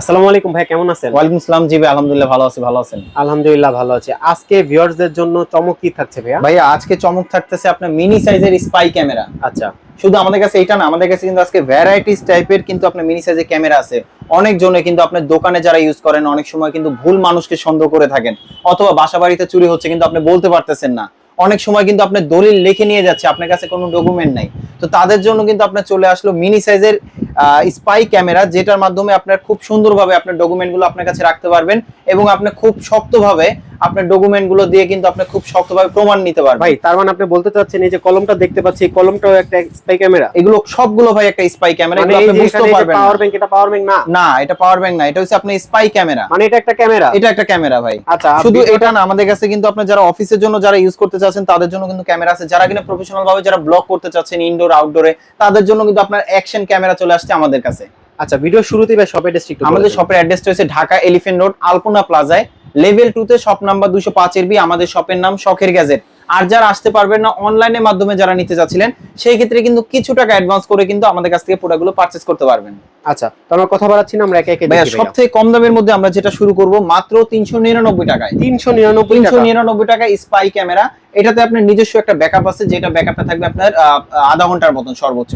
আসসালামু আলাইকুম ভাই কেমন আছেন? ওয়ালাইকুম আসসালাম জি ভাই আলহামদুলিল্লাহ ভালো আছি ভালো আছেন? আলহামদুলিল্লাহ ভালো আছি। আজকে ভিউয়ার্সদের জন্য চমক কি থাকছে ভাইয়া? ভাইয়া আজকে চমক থাকতেছে আপনার মিনি সাইজের স্পাই ক্যামেরা আচ্ছা। শুধু আমাদের কাছে এটা না আমাদের কাছে কিন্তু আজকে ভ্যারাইটিস টাইপের কিন্তু আপনার মিনি সাইজের ক্যামেরা আছে। অনেক জনে কিন্তু আপনার দোকানে যারা ইউজ করেন অনেক সময় কিন্তু ভুল মানুষকে সন্দেহ করে থাকেন। অথবা বাসা বাড়িতে চুরি হচ্ছে কিন্তু আপনি বলতে পারতেছেন না। অনেক সময় কিন্তু আপনার দলিল লিখে নিয়ে যাচ্ছে আপনার কাছে কোনো ডকুমেন্ট নাই। তো তাদের জন্য কিন্তু আপনার চলে আসলো মিনি সাইজের স্পাই ক্যামেরা যেটার মাধ্যমে আপনার খুব সুন্দরভাবে আপনার ডকুমেন্টগুলো আপনার কাছে রাখতে পারবেন এবং আপনি খুব শক্তভাবে আপনার ডকুমেন্টগুলো দিয়ে কিন্তু আপনি খুব শক্তভাবে প্রমাণ নিতে পারবেন। ভাই তার মানে আপনি বলতে চাচ্ছেন এই যে কলমটা দেখতে পাচ্ছি কলমটাও একটা স্পাই ক্যামেরা এগুলো সবগুলো ভাই একটা স্পাই ক্যামেরা মানে এগুলো আপনি বুঝতে পারবেন পাওয়ার ব্যাংক এটা পাওয়ার ব্যাংক না? না এটা পাওয়ার ব্যাংক না এটা হচ্ছে আপনার স্পাই ক্যামেরা মানে এটা একটা ক্যামেরা এটা একটা ক্যামেরা ভাই। আচ্ছা শুধু এটা না আমাদের কাছে কিন্তু আপনার যারা অফিসের জন্য যারা ইউজ করতে চাচ্ছেন তাদের জন্য কিন্তু ক্যামেরা আছে। যারা কিনা প্রফেশনাল ভাবে যারা ব্লগ করতে চাচ্ছেন ইনডোর আউটডোরে তাদের জন্য কিন্তু আপনার অ্যাকশন ক্যামেরা চলে আসছে আমাদের কাছে। আচ্ছা ভিডিও শুরুতেই ভাই শপের ডিস্ট্রিক্ট আমাদের শপের অ্যাড্রেসটা হচ্ছে ঢাকা এলিফেন্ট রোড আলপনা প্লাজায় লেভেল টু তে শপ নাম্বার দুশো পাঁচের বি আমাদের শপের নাম শখের গ্যাজেট। আর যারা আসতে পারবেন না অনলাইনের মাধ্যমে যারা নিতে চাচ্ছিলেন সেই ক্ষেত্রে কিন্তু কিছু টাকা অ্যাডভান্স করে কিন্তু আমাদের কাছ থেকে প্রোডাক্টগুলো পারচেস করতে পারবেন। আচ্ছা তো আমরা কথা বলাচ্ছি না আমরা একে একে ভাইয়া দেখি সব থেকে কম দামের মধ্যে আমরা যেটা শুরু করব মাত্র তিনশো নিরানব্বই টাকায়। তিনশো নিরানব্বই তিনশো টাকা নিরানব্বই টাকা স্পাই ক্যামেরা এটাতে আপনার নিজস্ব একটা ব্যাকআপ আছে যেটা ব্যাকআপটা থাকবে আপনার আধা ঘণ্টার মতন সর্বোচ্চ।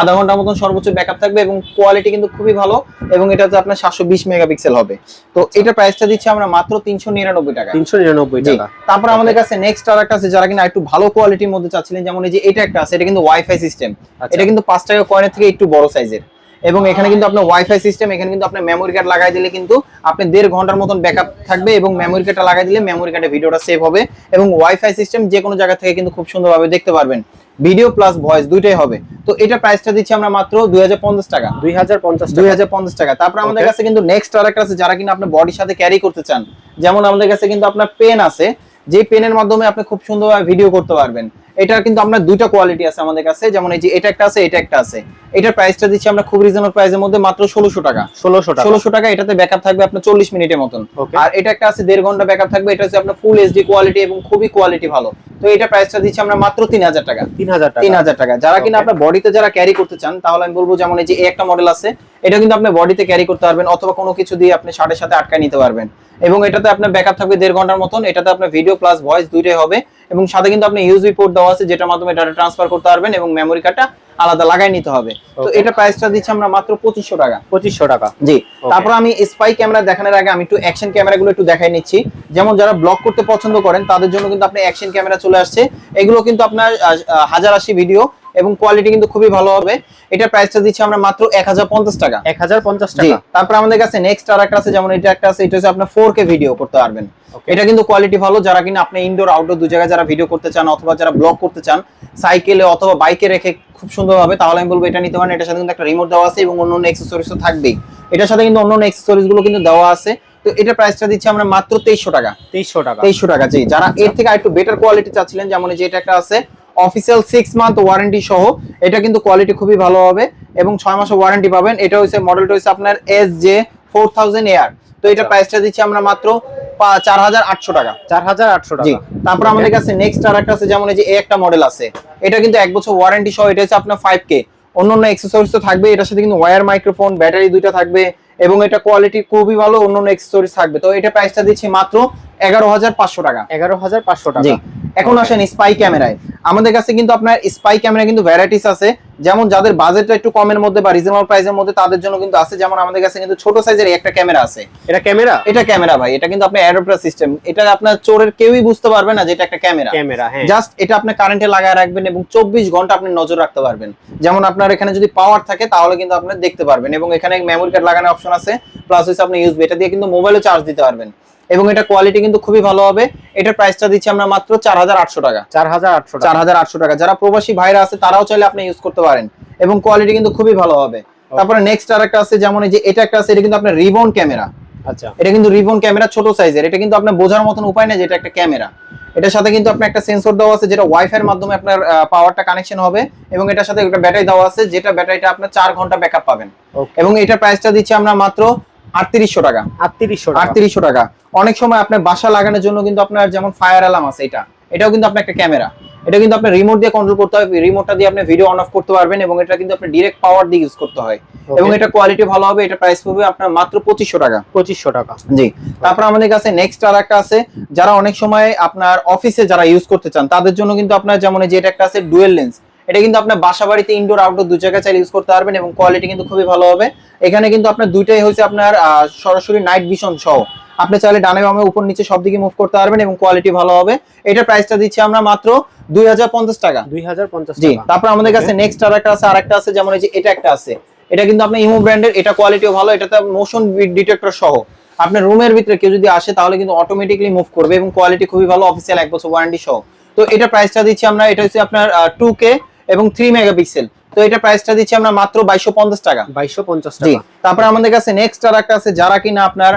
আধা ঘণ্টার মতন সর্বোচ্চ ব্যাকআপ থাকবে এবং কোয়ালিটি কিন্তু খুবই ভালো এবং এটাতে আপনার সাতশো বিশ মেগাপিক্সেল হবে। তো এটা প্রাইসটা দিচ্ছি আমরা মাত্র তিনশো নিরানব্বই টাকা। তিনশো নিরানব্বই। টাকা। তারপর আমাদের কাছে নেক্সট আর একটা আছে যারা কিনা একটু ভালো কোয়ালিটির মধ্যে চাচ্ছিলেন যেমন এই যে এটা একটা আছে এটা কিন্তু ওয়াইফাই সিস্টেম আচ্ছা। এটা কিন্তু পাঁচ টাকা কয়েনের থেকে একটু বড় সাইজের এবং এখানে কিন্তু আপনার ওয়াইফাই সিস্টেম এখানে কিন্তু আপনার মেমোরি কার্ড লাগাই দিলে কিন্তু আপনি দেড় ঘণ্টার মতন ব্যাকআপ থাকবে এবং মেমোরি কার্ডটা লাগাই দিলে মেমোরি কার্ডে ভিডিওটা সেভ হবে। এবং ওয়াইফাই সিস্টেম যে কোনো জায়গা থেকে কিন্তু খুব সুন্দরভাবে দেখতে পারবেন। ভিডিও প্লাস ভয়েস দুইটাই হবে। তো এটা প্রাইসটা দিচ্ছি আমরা মাত্র দুই হাজার পঞ্চাশ টাকা। দুই হাজার পঞ্চাশ দুই টাকা টাকা। তারপর আমাদের কাছে কিন্তু নেক্সট আরেকটা আছে যারা কিনা আপনার বডির সাথে ক্যারি করতে চান। যেমন আমাদের কাছে কিন্তু আপনার পেন আছে। যে পেনের মাধ্যমে আপনি খুব সুন্দরভাবে ভিডিও করতে পারবেন। এটার কিন্তু আপনার দুইটা কোয়ালিটি আছে আমাদের কাছে। যেমন এই যে এটা একটা আছে এটা একটা আছে। এটার প্রাইসটা দিচ্ছি আমরা খুব রিজনেবল প্রাইসের মধ্যে মাত্র ষোলোশো টাকা। ষোলোশো টাকা। ষোলোশো টাকা এটাতে ব্যাকআপ থাকবে আপনার চল্লিশ মিনিটের মতন। আর এটা একটা আছে দেড় ঘণ্টা ব্যাকআপ থাকবে। এটা হচ্ছে আপনার ফুল এইচডি কোয়ালিটি এবং খুবই কোয়ালিটি ভালো। তো এটা প্রাইসটা দিচ্ছি আমরা মাত্র তিন হাজার টাকা। তিন হাজার টাকা। তিন হাজার টাকা। যারা কিনা. আপনার বডিতে যারা ক্যারি করতে চান তাহলে আমি বলব যেমন এই যে এই একটা মডেল আছে এটা কিন্তু আপনি বডিতে ক্যারি করতে পারবেন অথবা কোনো কিছু দিয়ে আপনি শার্টের সাথে আটকায় নিতে পারবেন। এবং এটাতে আপনার ব্যাকআপ থাকবে দেড় ঘণ্টার মতন। এটাতে আপনার ভিডিও প্লাস ভয়েস দুইটাই হবে। এবং সাথে কিন্তু আপনি ইউএসবি পোর্ট দেওয়া আছে যেটার মাধ্যমে ডাটা ট্রান্সফার করতে পারবেন এবং মেমোরি কার্ডটা আলাদা লাগাই নিতে হবে। তো. এটা প্রাইসটা দিচ্ছি আমরা মাত্র পঁচিশশো টাকা। পঁচিশশো টাকা। জি। তারপর আমি স্পাই ক্যামেরা দেখানোর আগে আমি একটু অ্যাকশন ক্যামেরাগুলো একটু দেখাই নিচ্ছি। যেমন যারা ব্লগ করতে পছন্দ করেন তাদের জন্য কিন্তু আপনি অ্যাকশন ক্যামেরা চলে আসছে। এগুলো কিন্তু আপনার হাজার আশি ভিডিও এবং কোয়ালিটি কিন্তু খুবই ভালো হবে। এটার প্রাইসটা দিচ্ছি আমরা মাত্র এক হাজার পঞ্চাশ টাকা। এক হাজার পঞ্চাশ জি টাকা। তারপর আমাদের কাছে নেক্সট আর একটা আছে যেমন এটা একটা আছে এটা হচ্ছে ফোর কে ভিডিও করতে পারবেন। এটা কিন্তু কোয়ালিটি ভালো যারা কিনা আপনি ইনডোর আউটডোর দু জায়গায় যারা ভিডিও করতে চান অথবা যারা ব্লগ করতে চান সাইকেলে অথবা বাইকে রেখে খুব সুন্দর হবে তাহলে আমি বলব এটা নিতে পারেন। এটার সাথে কিন্তু একটা রিমোট দেওয়া আছে এবং অন্য অন্য অ্যাক্সেসরিজ তো থাকবেই। এটার সাথে কিন্তু অন্য অন্য অ্যাক্সেসরিজগুলো কিন্তু দেওয়া আছে। তো এটা প্রাইসটা দিচ্ছি আমরা মাত্র তেইশশো টাকা। তেইশশো টাকা। তেইশশো টাকা জি। যারা এর থেকে আরেকটু বেটার কোয়ালিটি চাচ্ছিলেন যেমন যে এটা একটা আছে অফিসিয়াল সিক্স মান্থ ওয়ারেন্টি সহ এটা কিন্তু কোয়ালিটি খুবই ভালো হবে এবং ছয় মাসের ওয়ারেন্টি পাবেন। এটা হচ্ছে মডেলটা হচ্ছে আপনার S J four thousand air তো এটা আচ্ছা। প্রাইসটা দিচ্ছি আমরা মাত্র চার হাজার আটশো টাকা। চার হাজার আটশো টাকা। তারপর আমাদের কাছে নেক্সট আর একটা আছে যেমন এই যে একটা মডেল আছে। এটা কিন্তু এক বছর ওয়ারেন্টি সহ এটা হচ্ছে আপনার ফাইভ কে অন্য অন্য এক্সেসরিজ তো থাকবে এটার সাথে কিন্তু ওয়্যার মাইক্রোফোন ব্যাটারি দুইটা থাকবে এবং এটা কোয়ালিটি খুবই ভালো অন্য এক্সেসরিজ থাকবে। তো এটা প্রাইসটা দিচ্ছি মাত্র এগারো হাজার পাঁচশো টাকা। এগারো হাজার পাঁচশো টাকা। এখন আসেন স্পাই ক্যামেরায় আমাদের কাছে কিন্তু আপনার স্পাই ক্যামেরা কিন্তু ভ্যারাইটিস আছে। যেমন যাদের বাজেটটা একটু কমের মধ্যে বা রিজনেবল প্রাইসের মধ্যে তাদের জন্য কিন্তু আছে। যেমন আমাদের কাছে কিন্তু ছোট সাইজের একটা ক্যামেরা আছে। এটা ক্যামেরা এটা ক্যামেরা ভাই। এটা কিন্তু আপনার অ্যাডাপ্টার সিস্টেম এটা আপনার চোরের কেউই বুঝতে পারবে না যে এটা একটা ক্যামেরা ক্যামেরা হ্যাঁ। জাস্ট এটা আপনি কারেন্টে লাগায় রাখবেন এবং চব্বিশ ঘণ্টা আপনি নজর রাখতে পারবেন। যেমন আপনার এখানে যদি পাওয়ার থাকে তাহলে কিন্তু আপনি দেখতে পারবেন। এবং এখানে মেমোরি কার্ড লাগানোর অপশন আছে। প্লাস হচ্ছে আপনি ইউজবি এটা দিয়ে কিন্তু মোবাইলে চার্জ দিতে পারবেন। এবং এটা কোয়ালিটি কিন্তু খুবই ভালো হবে। এটার প্রাইসটা দিচ্ছি আমরা মাত্র চার হাজার আটশো টাকা। চার হাজার আটশো চার টাকা হাজার আটশো টাকা। যারা প্রবাসী ভাইরা আছে তারাও চাইলে আপনি ইউজ করতে পারেন। এবং কোয়ালিটি কিন্তু খুবই ভালো হবে। তারপরে নেক্সট আর একটা আছে যেমন এই যে এটা একটা আছে এটা কিন্তু আপনার রিবন ক্যামেরা আচ্ছা। এটা কিন্তু রিবন ক্যামেরা ছোট সাইজের এটা কিন্তু আপনার বোঝার মতন উপায় নেই যে এটা একটা ক্যামেরা এটার সাথে কিন্তু আপনার একটা সেন্সর দেওয়া আছে যেটা ওয়াইফাই এর মাধ্যমে আপনার পাওয়ারটা কানেকশন হবে। এবং এটার সাথে একটা ব্যাটারি দেওয়া আছে যেটা ব্যাটারিটা আপনার চার ঘণ্টা ব্যাকআপ পাবেন. এবং এটার প্রাইসটা দিচ্ছি আমরা মাত্র আটত্রিশশো টাকা। আটত্রিশশো আটত্রিশশো টাকা। অনেক সময় আপনার বাসা লাগানোর জন্য কিন্তু আপনার যেমন ফায়ার অ্যালার্ম আছে এটা এটাও কিন্তু আপনার একটা ক্যামেরা এটা কিন্তু আপনি রিমোট দিয়ে কন্ট্রোল করতে হয় রিমোটটা দিয়ে আপনি ভিডিও অন অফ করতে পারবেন এবং এটা কিন্তু আপনি ডিরেক্ট পাওয়ার দিয়ে ইউজ করতে হয়। এবং এটা কোয়ালিটি ভালো হবে এটা প্রাইস পড়বে আপনার মাত্র পঁচিশশো টাকা। পঁচিশশো টাকা। জি। তারপর আমাদের কাছে নেক্সট আর একটা আছে যারা অনেক সময় আপনার অফিসে যারা ইউজ করতে চান তাদের জন্য কিন্তু আপনার যেমন যে এটা একটা আছে ডুয়েল লেন্স এটা কিন্তু আপনার বাসা বাড়িতে ইনডোর আউটডোর দু জায়গায় চাইলে ইউজ করতে পারবেন এবং কোয়ালিটি কিন্তু খুবই ভালো হবে। এখানে কিন্তু আপনার দুইটাই হচ্ছে আপনার সরাসরি নাইট ভিশন সহ। আপনি চাইলে ডানে বামে উপর নিচে সব দিকে মুভ করতে পারবেন এবং কোয়ালিটি ভালো হবে। এটা প্রাইসটা দিচ্ছি আমরা মাত্র দুই হাজার পঞ্চাশ টাকা। দুই হাজার পঞ্চাশ জি তারপর আমাদের কাছে. নেক্সট আর একটা আছে আরেকটা আছে যেমন এই যে এটা একটা আছে। এটা কিন্তু আপনার ইমো ব্র্যান্ডের এটা কোয়ালিটিও ভালো এটাতে মোশন ডিটেক্টর সহ। আপনার রুমের ভিতরে কেউ যদি আসে তাহলে কিন্তু অটোমেটিকলি মুভ করবে এবং কোয়ালিটি খুবই ভালো অফিসিয়াল এক বছর ওয়ারেন্টি সহ। তো এটা প্রাইসটা দিচ্ছি আমরা এটা হচ্ছে আপনার টু কে এবং থ্রি মেগাপিক্সেল তো এটা প্রাইসটা দিচ্ছি আমরা মাত্র বাইশশো পঞ্চাশ টাকা। বাইশশো পঞ্চাশ টাকা। তারপরে আমাদের কাছে নেক্সট আর একটা আছে যারা কিনা আপনার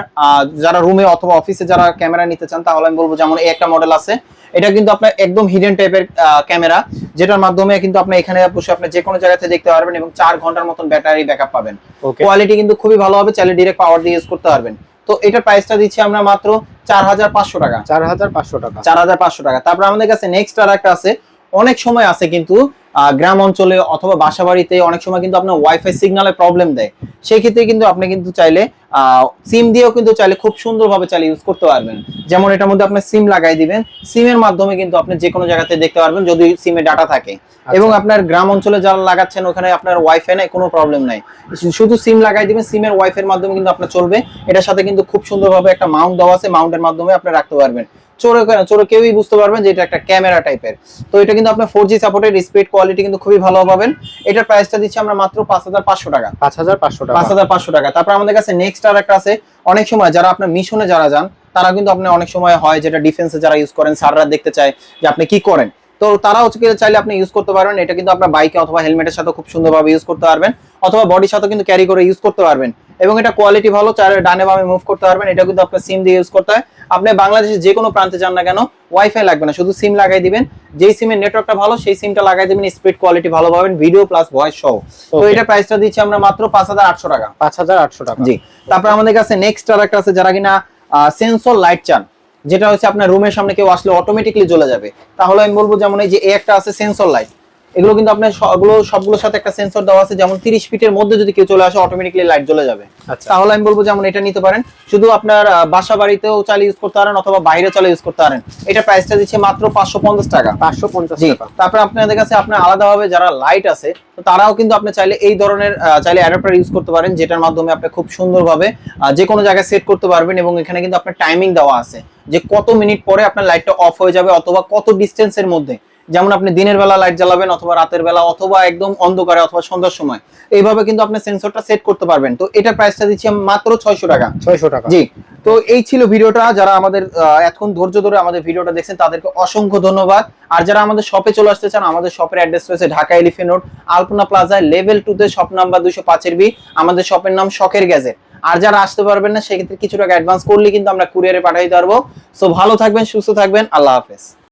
যারা রুমে অথবা অফিসে যারা ক্যামেরা নিতে চান তাহলে আমি বলব যেমন এই একটা মডেল আছে। এটা কিন্তু আপনার একদম হিডেন টাইপের ক্যামেরা যেটার মাধ্যমে কিন্তু আপনি এখানে বসে আপনি যে কোনো জায়গাতে দেখতে পারবেন এবং চার ঘণ্টার মতন ব্যাটারি ব্যাকআপ পাবেন। কোয়ালিটি কিন্তু খুবই ভালো হবে চাইলে ডিরেক্ট পাওয়ার দিয়ে ইউজ করতে পারবেন। তো এটার প্রাইসটা দিচ্ছি আমরা মাত্র চার হাজার পাঁচশো টাকা। চার হাজার পাঁচশো টাকা। চার হাজার পাঁচশো টাকা। তারপর আমাদের কাছে নেক্সট আর একটা আছে অনেক সময় আছে কিন্তু গ্রাম অঞ্চলে অথবা বাসা বাড়িতে অনেক সময় কিন্তু আপনার ওয়াইফাই সিগন্যালে প্রবলেম দেয়। সেই ক্ষেত্রে কিন্তু আপনি কিন্তু চাইলে সিম দিয়েও কিন্তু চাইলে খুব সুন্দরভাবে চাইলে ইউজ করতে পারবেন। যেমন এটার মধ্যে আপনি সিম লাগাই দিবেন। সিমের মাধ্যমে কিন্তু আপনি যে কোনো জায়গাতে দেখতে পারবেন যদি সিমে ডাটা থাকে। আচ্ছা। এবং আপনার গ্রাম অঞ্চলে যারা লাগাচ্ছেন ওখানে আপনার ওয়াইফাই নাই কোনো প্রবলেম নাই। শুধু সিম লাগাই দিবেন সিমের ওয়াইফাই এর মাধ্যমে কিন্তু আপনার চলবে। এটার সাথে কিন্তু খুব সুন্দরভাবে একটা মাউন্ট দেওয়া আছে মাউন্টের মাধ্যমে আপনি রাখতে পারবেন। চোরে চোরে কেউই বুঝতে পারবেন যে এটা একটা ক্যামেরা টাইপের। তো এটা কিন্তু আপনার ফোর জি সাপোর্টের স্পিড কোয়ালিটি কিন্তু খুবই ভালো পাবেন। এটার প্রাইসটা দিচ্ছি আমরা মাত্র পাঁচ হাজার পাঁচশো টাকা। পাঁচ হাজার পাঁচশো টাকা। পাঁচ হাজার পাঁচশো টাকা। তারপর আমাদের কাছে নেক্সট আর একটা আছে। অনেক সময় যারা আপনার মিশনে যারা যান তারা কিন্তু আপনি অনেক সময় হয় যেটা ডিফেন্সে যারা ইউজ করেন সাররা দেখতে চায় যে আপনি কি করেন। তো তারা হচ্ছে চাইলে আপনি ইউজ করতে পারবেন। এটা কিন্তু আপনার বাইকে অথবা হেলমেটের সাথে খুব সুন্দরভাবে ইউজ করতে পারবেন। অথবা বডির সাথে কিন্তু ক্যারি করে ইউজ করতে পারবেন। এবং এটা কোয়ালিটি ভালো চাইলে ডানে বামে মুভ করতে পারবেন। এটা কিন্তু আপনার সিম দিয়ে ইউজ করতে হয়। আপনি বাংলাদেশের যে কোনো প্রান্তে যান না কেন ওয়াইফাই লাগবে না। শুধু সিম লাগাই দিবেন। যেই সিমের নেটওয়ার্কটা ভালো সেই সিমটা লাগাই দিবেন। স্পিড কোয়ালিটি ভালো পাবেন। ভিডিও প্লাস ভয়েস সহ তো. এটা প্রাইসটা দিচ্ছি আমরা মাত্র পাঁচ হাজার আটশো টাকা। পাঁচ হাজার আটশো টাকা। জি। তারপর আমাদের কাছে নেক্সট আর একটা আছে যারা কিনা সেন্সর লাইট চান। যেটা হচ্ছে আপনার রুমের সামনে কেউ আসলে অটোমেটিকলি জ্বলে যাবে। তাহলে আমি বলব যেমন এই যে একটা আছে সেন্সর লাইট এগুলো কিন্তু আপনার সবগুলো সবগুলোর সাথে একটা সেন্সর দেওয়া আছে যেমন তিরিশ ফিটের মধ্যে যদি কেউ চলে আসে অটোমেটিকলি লাইট জ্বলে যাবে। আচ্ছা। তাহলে আমি বলব যেমন এটা নিতে পারেন। শুধু আপনার বাসা বাড়িতেও চাইলে ইউজ করতে পারেন অথবা বাইরে চাইলে ইউজ করতে পারেন। এটা প্রাইসটা দিচ্ছে মাত্র পাঁচশো পঞ্চাশ টাকা। পাঁচশো পঞ্চাশ জি টাকা। তারপর আপনাদের কাছে আপনার আলাদাভাবে যারা লাইট আছে তো তারাও কিন্তু আপনি চাইলে এই ধরনের চাইলে অ্যাডাপ্টার ইউজ করতে পারেন যেটার মাধ্যমে আপনি খুব সুন্দরভাবে যে কোনো জায়গায় সেট করতে পারবেন এবং এখানে কিন্তু আপনার টাইমিং দেওয়া আছে। যে কত মিনিট পরে আপনার লাইটটা অফ হয়ে যাবে অথবা কত ডিস্টেন্সের মধ্যে। যেমন আপনি দিনের বেলা লাইট জ্বালাবেন অথবা রাতের বেলা অথবা একদম অন্ধকারে অথবা সন্ধ্যার সময়। এইভাবে কিন্তু আপনি সেন্সরটা সেট করতে পারবেন। তো এটা প্রাইসটা দিচ্ছি মাত্র ছয়শো টাকা। ছয়শো টাকা। জি। তো এই ছিল ভিডিওটা। যারা আমাদের এতক্ষণ ধৈর্য ধরে আমাদের ভিডিওটা দেখছেন তাদেরকে অসংখ্য ধন্যবাদ। আর যারা আমাদের শপে চলে আসতে চান আমাদের শপের অ্যাড্রেস রয়েছে ঢাকা এলিফেন্ট রোড আলপনা প্লাজায় লেভেল টু তে শপ নাম্বার দুইশো পাঁচের বি আমাদের শপের নাম শখের গ্যাজেট। আর যারা আসতে পারবেন না সেক্ষেত্রে কিছু টাকা অ্যাডভান্স করলে কিন্তু আমরা কুরিয়ারে পাঠাইতে পারব সো ভালো থাকবেন সুস্থ থাকবেন আল্লাহ হাফেজ।